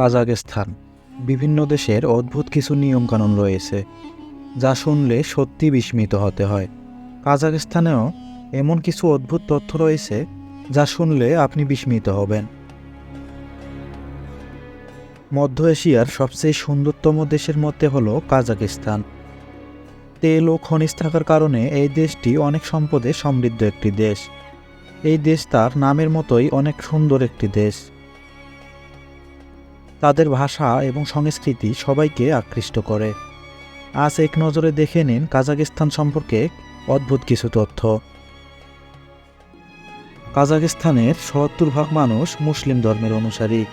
কাজাখস্তান বিভিন্ন দেশের অদ্ভুত কিছু নিয়মকানুন রয়েছে, যা শুনলে সত্যি বিস্মিত হতে হয়। কাজাখস্তানেও এমন কিছু অদ্ভুত তথ্য রয়েছে, যা শুনলে আপনি বিস্মিত হবেন। মধ্য এশিয়ার সবচেয়ে সুন্দরতম দেশের মধ্যে হল কাজাখস্তান তেল ও খনিজ থাকার কারণে এই দেশটি অনেক সম্পদে সমৃদ্ধ একটি দেশ। এই দেশ তার নামের মতোই অনেক সুন্দর একটি দেশ। তাদের ভাষা এবং সংস্কৃতি সবাইকে আকৃষ্ট করে। আজ এক নজরে দেখে নিন কাজাকিস্তান সম্পর্কে অদ্ভুত কিছু তথ্য। কাজাকিস্তানের সত্তর ভাগ মানুষ মুসলিম ধর্মের অনুসারী।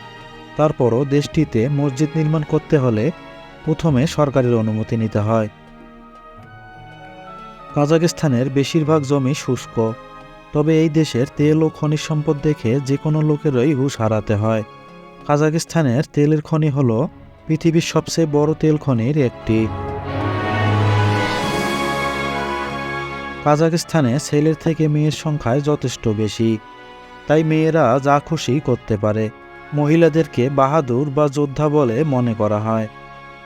তারপরও দেশটিতে মসজিদ নির্মাণ করতে হলে প্রথমে সরকারের অনুমতি নিতে হয়। কাজাকিস্তানের বেশিরভাগ জমি শুষ্ক, তবে এই দেশের তেল ও খনিজ সম্পদ দেখে যে কোনো লোকেরই হুশ হারাতে হয়। কাজাখস্তানের তেলের খনি হল পৃথিবীর সবচেয়ে বড় তেল খনির একটি। কাজাকিস্তানে ছেলের থেকে মেয়ের সংখ্যায় যথেষ্ট বেশি। তাই মেয়েরা যা খুশি করতে পারে। মহিলাদেরকে বাহাদুর বা যোদ্ধা বলে মনে করা হয়।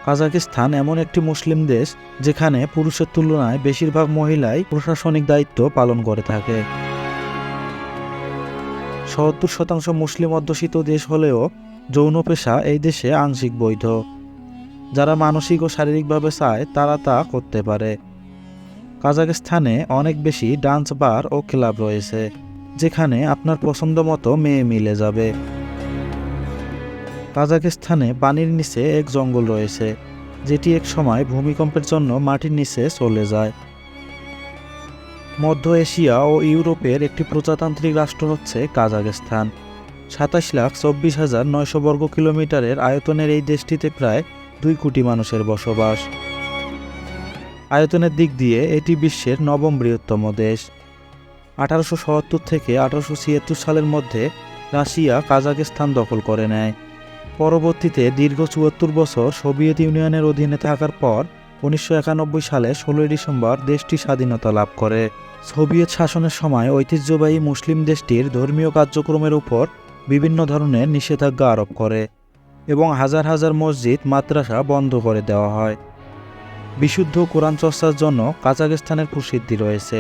কাজাকিস্তান এমন একটি মুসলিম দেশ যেখানে পুরুষের তুলনায় বেশিরভাগ মহিলাই প্রশাসনিক দায়িত্ব পালন করে থাকে। সত্তর শতাংশ মুসলিম অধ্যুষিত দেশ হলেও যৌন পেশা এই দেশে আংশিক বৈধ। যারা মানসিক ও শারীরিকভাবে চায়, তারা তা করতে পারে। কাজাখস্তানে অনেক বেশি ডান্স বার ও ক্লাব রয়েছে, যেখানে আপনার পছন্দ মতো মেয়ে মিলে যাবে। কাজাকিস্তানে পানির নিচে এক জঙ্গল রয়েছে, যেটি এক সময় ভূমিকম্পের জন্য মাটির নিচে চলে যায়। মধ্য এশিয়া ও ইউরোপের একটি প্রজাতান্ত্রিক রাষ্ট্র হচ্ছে কাজাখস্তান। সাতাশ লাখ চব্বিশ হাজার নয়শো বর্গ কিলোমিটারের আয়তনের এই দেশটিতে প্রায় দুই কোটি মানুষের বসবাস। আয়তনের দিক দিয়ে এটি বিশ্বের নবম বৃহত্তম দেশ। আঠারোশো সত্তর থেকে আঠারোশো ছিয়াত্তর সালের মধ্যে রাশিয়া কাজাখস্তান দখল করে নেয়। পরবর্তীতে দীর্ঘ চুয়াত্তর বছর সোভিয়েত ইউনিয়নের অধীনে থাকার পর উনিশশো একানব্বই সালে ষোলোই ডিসেম্বর দেশটি স্বাধীনতা লাভ করে। সোভিয়েত শাসনের সময় ঐতিহ্যবাহী মুসলিম দেশটির ধর্মীয় কার্যক্রমের উপর বিভিন্ন ধরনের নিষেধাজ্ঞা আরোপ করে এবং হাজার হাজার মসজিদ, মাদ্রাসা বন্ধ করে দেওয়া হয়। বিশুদ্ধ কোরআন চর্চার জন্য কাজাখস্তানের প্রসিদ্ধি রয়েছে।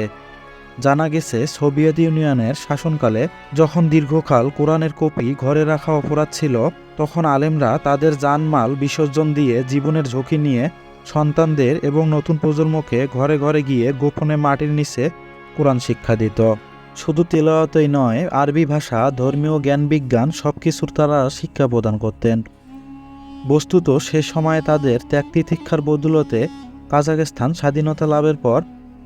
জানা গেছে, সোভিয়েত ইউনিয়নের শাসনকালে যখন দীর্ঘকাল কোরআনের কপি ঘরে রাখা অপরাধ ছিল, তখন আলেমরা তাদের জানমাল বিসর্জন দিয়ে জীবনের ঝুঁকি নিয়ে সন্তানদের এবং নতুন প্রজন্মকে ঘরে ঘরে গিয়ে গোপনে মাটির নিচে কোরআন শিক্ষা দিত। শুধু তেলাওয়াতই নয়, আরবি ভাষা, ধর্মীয় জ্ঞান বিজ্ঞান সব কিছুর তারা শিক্ষা প্রদান করতেন। বস্তুত সে সময়ে তাদের ত্যাগ তিতিক্ষার বদৌলতে কাজাখস্তান স্বাধীনতা লাভের পর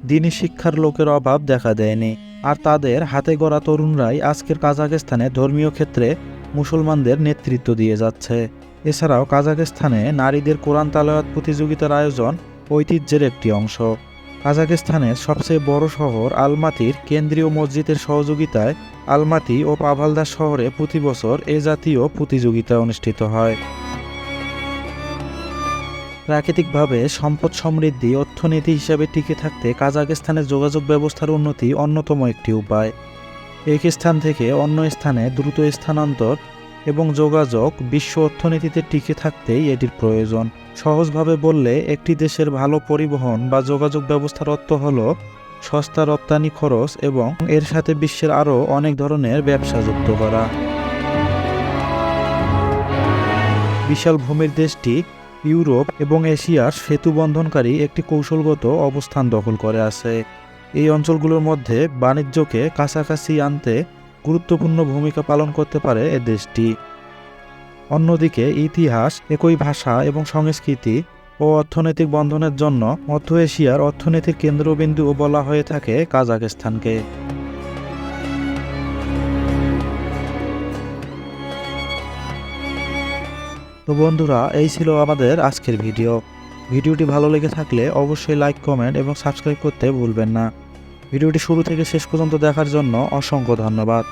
দিনী শিক্ষার লোকের অভাব দেখা দেয়নি। আর তাদের হাতে গড়া তরুণরাই আজকের কাজাখস্তানে ধর্মীয় ক্ষেত্রে মুসলমানদের নেতৃত্ব দিয়ে যাচ্ছে। এছাড়াও কাজাখস্তানে নারীদের কোরআন তালাওয়াত প্রতিযোগিতার আয়োজন ঐতিহ্যের একটি অংশ। কাজাখস্তানের সবচেয়ে বড় শহর আলমাতির কেন্দ্রীয় মসজিদের সহযোগিতায় আলমাতি ও পাভালদা শহরে প্রতি বছর এ জাতীয় প্রতিযোগিতা অনুষ্ঠিত হয়। প্রাকৃতিকভাবে সম্পদ সমৃদ্ধি অর্থনীতি হিসাবে টিকে থাকতে কাজাখস্তানের যোগাযোগ ব্যবস্থার উন্নতি অন্যতম একটি উপায়। এক স্থান থেকে অন্য স্থানে দ্রুত স্থানান্তর এবং যোগাযোগ বিশ্ব অর্থনীতিতে টিকে থাকতেই এটির প্রয়োজন। সহজভাবে বললে, একটি দেশের ভালো পরিবহন বা যোগাযোগ ব্যবস্থার অর্থ হল সস্তা রপ্তানি খরচ এবং এর সাথে বিশ্বের আরও অনেক ধরনের ব্যবসা যুক্ত করা। বিশাল ভূমির দেশটি ইউরোপ এবং এশিয়ার সেতু বন্ধনকারী একটি কৌশলগত অবস্থান দখল করে আছে। এই অঞ্চলগুলোর মধ্যে বাণিজ্যকে কাছাকাছি আনতে গুরুত্বপূর্ণ ভূমিকা পালন করতে পারে এ দেশটি। অন্যদিকে, ইতিহাস, একই ভাষা এবং সংস্কৃতি ও অর্থনৈতিক বন্ধনের জন্য মধ্য এশিয়ার অর্থনীতির কেন্দ্রবিন্দুও বলা হয়ে থাকে কাজাখস্তানকে। তো বন্ধুরা, এই ছিল আমাদের আজকের ভিডিও। ভিডিওটি ভালো লেগে থাকলে অবশ্যই লাইক, কমেন্ট এবং সাবস্ক্রাইব করতে ভুলবেন না। ভিডিওটি শুরু থেকে শেষ পর্যন্ত দেখার জন্য অসংখ্য ধন্যবাদ।